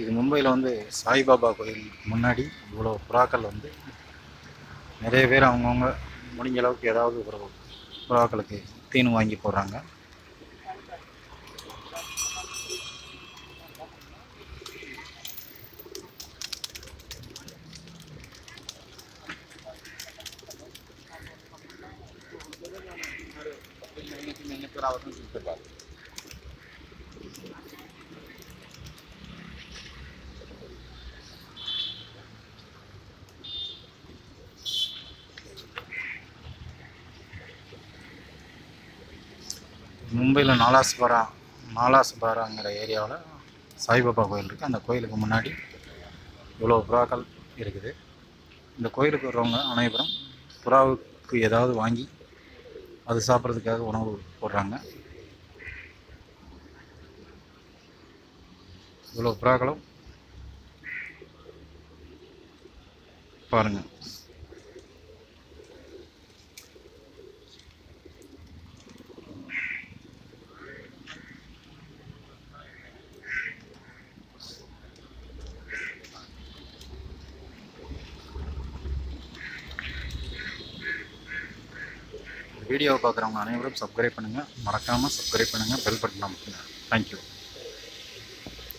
இது மும்பையில் வந்து சாய்பாபா கோயில் முன்னாடி இவ்வளோ புறாக்கள் வந்து நிறைய பேர் அவங்கவுங்க முடிஞ்ச அளவுக்கு ஏதாவது ஒரு புறாக்களுக்கு தீனு வாங்கி போடுறாங்க. மும்பையில் நாலாஸ்பரா நாலாஸ்பராங்கிற ஏரியாவில் சாய்பாபா கோயில் இருக்குது அந்த கோயிலுக்கு முன்னாடி இவ்வளோ புறாக்கள் இருக்குது. இந்த கோயிலுக்கு வர்றவங்க அனைவரும் புறாவுக்கு ஏதாவது வாங்கி அது சாப்பிட்றதுக்காக உணவு போடுறாங்க. இவ்வளோ புறாக்களும் பாருங்கள் வீடியோவை பார்க்குறவங்க அனைவரும் சப்ஸ்கிரைப் பண்ணுங்கள் மறக்காமல் சப்ஸ்கிரைப் பண்ணுங்கள் பெல் பட்டன் அமுக்குங்க. தேங்க்யூ